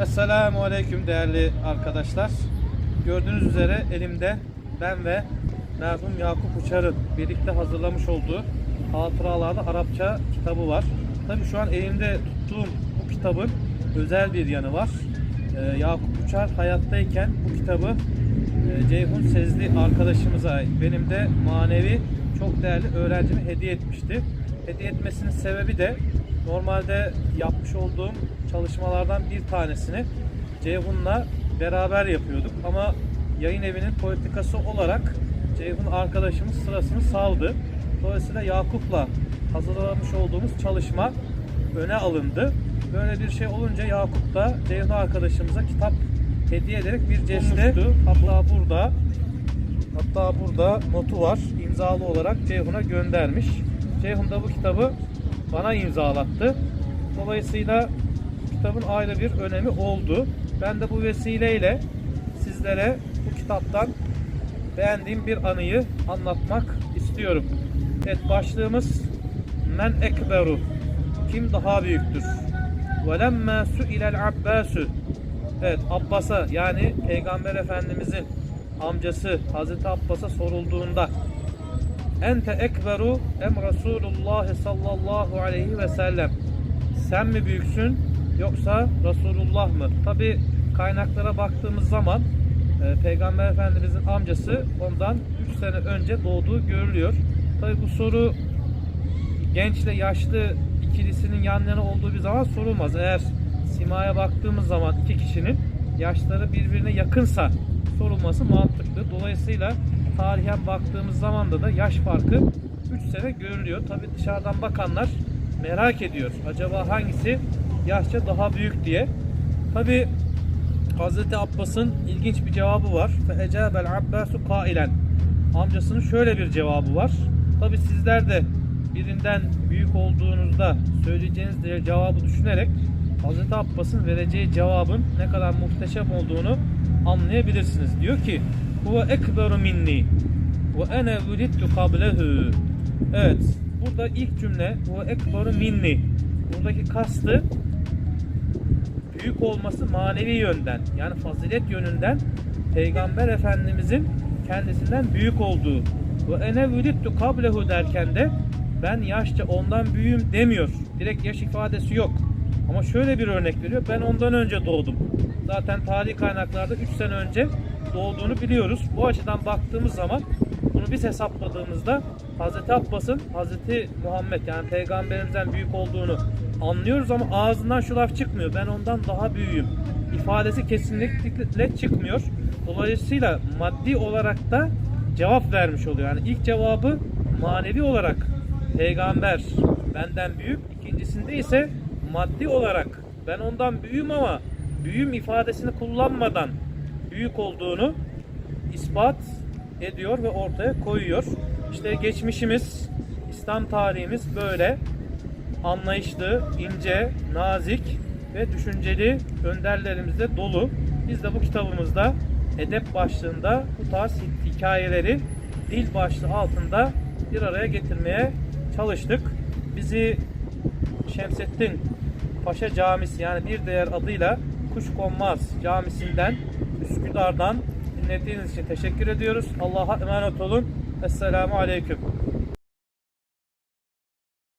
Esselamu Aleyküm değerli arkadaşlar. Gördüğünüz üzere elimde ben ve merhum Yakup Uçar'ın birlikte hazırlamış olduğu Hatıralarda Arapça kitabı var. Tabi şu an elimde tuttuğum bu kitabın özel bir yanı var. Ee, Yakup Uçar hayattayken bu kitabı e, Ceyhun Sezli arkadaşımıza benim de manevi çok değerli öğrencime hediye etmişti. Hediye etmesinin sebebi de normalde yapmış olduğum çalışmalardan bir tanesini Ceyhun'la beraber yapıyorduk ama yayın evinin politikası olarak Ceyhun arkadaşımız sırasını saldı. Dolayısıyla Yakup'la hazırlamış olduğumuz çalışma öne alındı. Böyle bir şey olunca Yakup da Ceyhun arkadaşımıza kitap hediye ederek bir jestle hatta burada hatta burada notu var. imzalı olarak Ceyhun'a göndermiş. Ceyhun da bu kitabı bana imzalattı. Dolayısıyla kitabın ayrı bir önemi oldu. Ben de bu vesileyle sizlere bu kitaptan beğendiğim bir anıyı anlatmak istiyorum. Evet başlığımız Men ekberu Kim daha büyüktür? Velemme su'ilel abbasu Evet Abbas'a yani Peygamber Efendimizin amcası Hazreti Abbas'a sorulduğunda Ente ekberu em Resulullah sallallahu aleyhi ve sellem Sen mi büyüksün yoksa Resulullah mı? Tabi kaynaklara baktığımız zaman e, Peygamber Efendimizin amcası ondan 3 sene önce doğduğu görülüyor. Tabi bu soru gençle yaşlı ikilisinin yan yana olduğu bir zaman sorulmaz. Eğer simaya baktığımız zaman iki kişinin yaşları birbirine yakınsa sorulması mantıklı. Dolayısıyla tarihen baktığımız zaman da yaş farkı 3 sene görülüyor. Tabi dışarıdan bakanlar merak ediyor. Acaba hangisi yaşça daha büyük diye. Tabi Hazreti Abbas'ın ilginç bir cevabı var. Feecabel Abbasu kailen. Amcasının şöyle bir cevabı var. Tabi sizler de birinden büyük olduğunuzda söyleyeceğiniz cevabı düşünerek Hazreti Abbas'ın vereceği cevabın ne kadar muhteşem olduğunu anlayabilirsiniz. Diyor ki Huve ekberu minni ve ene vulittu kablehu Evet burada ilk cümle Huve ekberu minni Buradaki kastı büyük olması manevi yönden yani fazilet yönünden Peygamber Efendimizin kendisinden büyük olduğu ve ene vulittu kablehu derken de ben yaşça ondan büyüğüm demiyor. Direkt yaş ifadesi yok. Ama şöyle bir örnek veriyor. Ben ondan önce doğdum. Zaten tarihi kaynaklarda 3 sene önce doğduğunu biliyoruz. Bu açıdan baktığımız zaman bunu biz hesapladığımızda Hazreti Abbas'ın Hazreti Muhammed yani peygamberimizden büyük olduğunu anlıyoruz ama ağzından şu laf çıkmıyor. Ben ondan daha büyüğüm. ifadesi kesinlikle çıkmıyor. Dolayısıyla maddi olarak da cevap vermiş oluyor. Yani ilk cevabı manevi olarak peygamber benden büyük. İkincisinde ise maddi olarak ben ondan büyüğüm ama büyüğüm ifadesini kullanmadan büyük olduğunu ispat ediyor ve ortaya koyuyor. İşte geçmişimiz, İslam tarihimiz böyle anlayışlı, ince, nazik ve düşünceli önderlerimizle dolu. Biz de bu kitabımızda edep başlığında bu tarz hikayeleri dil başlığı altında bir araya getirmeye çalıştık. Bizi Şemsettin Paşa Camisi yani bir değer adıyla Kuşkonmaz Camisi'nden Üsküdar'dan dinlediğiniz için teşekkür ediyoruz. Allah'a emanet olun. Esselamu Aleyküm.